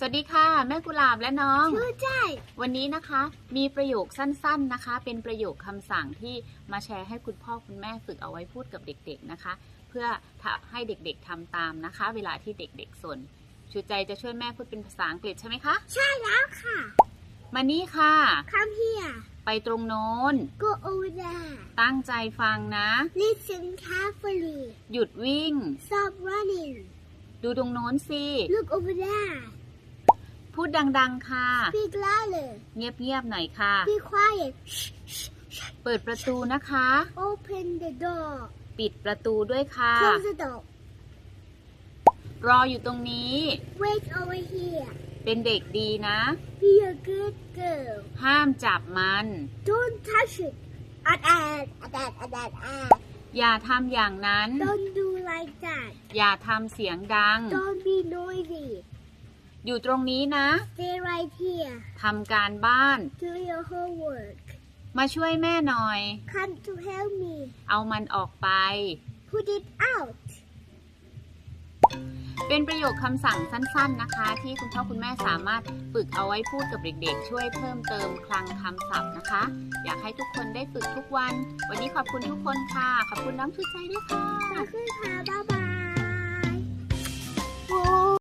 สวัสดีค่ะ แม่กุหลาบและน้องชื่อใจ วันนี้นะคะ มีประโยคสั้น ๆนะคะ เป็นประโยคคำสั่งที่มาแชร์ให้คุณพ่อคุณแม่ฝึกเอาไว้พูดกับเด็ก ๆนะคะ เพื่อให้เด็กๆทำตามนะคะ เวลาที่เด็กๆสนชูใจจะช่วยแม่พูดเป็นภาษาอังกฤษใช่ไหมคะ ใช่แล้วค่ะ มานี่ค่ะ Come here ไปตรงโน้น Go over there ตั้งใจฟังนะ Listen carefully หยุดวิ่ง Stop running ดูตรงโน้นสิ Look over there พู ดดัง ๆ ค่ะ Speak louder เงียบ ๆ หน่อยค่ะ Be quiet Shh, shh, shh. เปิดประตูนะคะ Open the door ปิดประตูด้วยค่ะ Close the door รออยู่ตรงนี้ Wait over here เป็นเด็กดีนะ Be a good girl ห้ามจับมัน Don't touch it At at at at at at at อย่าทำอย่างนั้น Don't do like that อย่าทำเสียงดัง Don't be noisy อยู่ตรงนี้นะ Stay right here ทำการบ้าน Do your homework มาช่วยแม่หน่อย Come to help me เอามันออกไป Put it out เป็นประโยคคำสั่งสั้น ๆนะคะ ที่คุณพ่อคุณแม่สามารถฝึกเอาไว้พูดกับเด็กๆ ช่วยเพิ่มเติมคลังคำศัพท์นะคะ อยากให้ทุกคนได้ฝึกทุกวัน วันนี้ขอบคุณทุกคนค่ะ ขอบคุณน้องชุดใจด้วยค่ะ ขอบคุณค่ะบ๊ายบาย